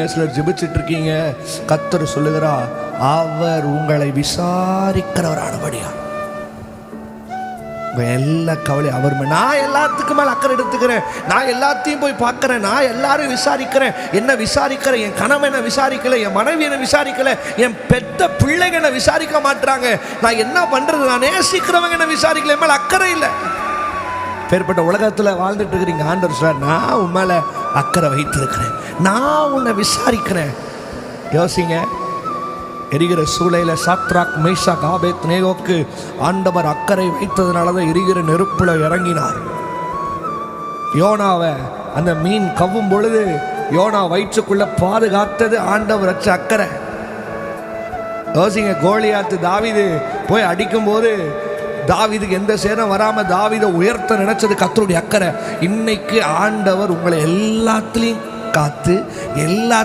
சிலர் ஜெபிச்சுட்டு இருக்கீங்க கத்தர் சொல்லுகிறா அவர் உங்களை விசாரிக்கிறவரானபடியா. உங்க எல்லா கவலை அவர் நான் எல்லாத்துக்கும் மேல அக்கறை எடுத்துக்கிறேன். நான் எல்லாத்தையும் போய் பார்க்குறேன். நான் எல்லாரும் விசாரிக்கிறேன். என்ன விசாரிக்கிறேன் என் கணவன் என்ன விசாரிக்கல என் மனைவி என்ன விசாரிக்கல என் பெத்த பிள்ளைங்க என்ன விசாரிக்க மாட்றாங்க. நான் என்ன பண்றது? நான் நேசிக்கிறவங்க என்ன விசாரிக்கல. என் மேல அக்கறை இல்லை. பேர்பட்ட உலகத்தில் வாழ்ந்துட்டு இருக்கிறீங்க ஆண்டவர் சார் நான் உன் மேலே அக்கறை வைத்திருக்கிறேன். நான் உன்னை விசாரிக்கிறேன். யோசிங்க. எரிகிற சூளையில் சாத்ராக் மைசா காபேத் நேகோக்கு ஆண்டவர் அக்கறை வைத்ததுனால தான் எரிகிற நெருப்பில் இறங்கினார். யோனாவை அந்த மீன் கவ்வும் பொழுது யோனா வயிற்றுக்குள்ள பாதுகாத்தது ஆண்டவர் அச்ச அக்கறை. யோசிங்க கோலியாத்து தாவிது போய் அடிக்கும்போது தாவிதுக்கு எந்த சேரம் வராமல் தாவிதை உயர்த்த நினைச்சது கத்தருடைய அக்கறை. இன்னைக்கு ஆண்டவர் உங்களை எல்லாத்துலேயும் காத்து எல்லா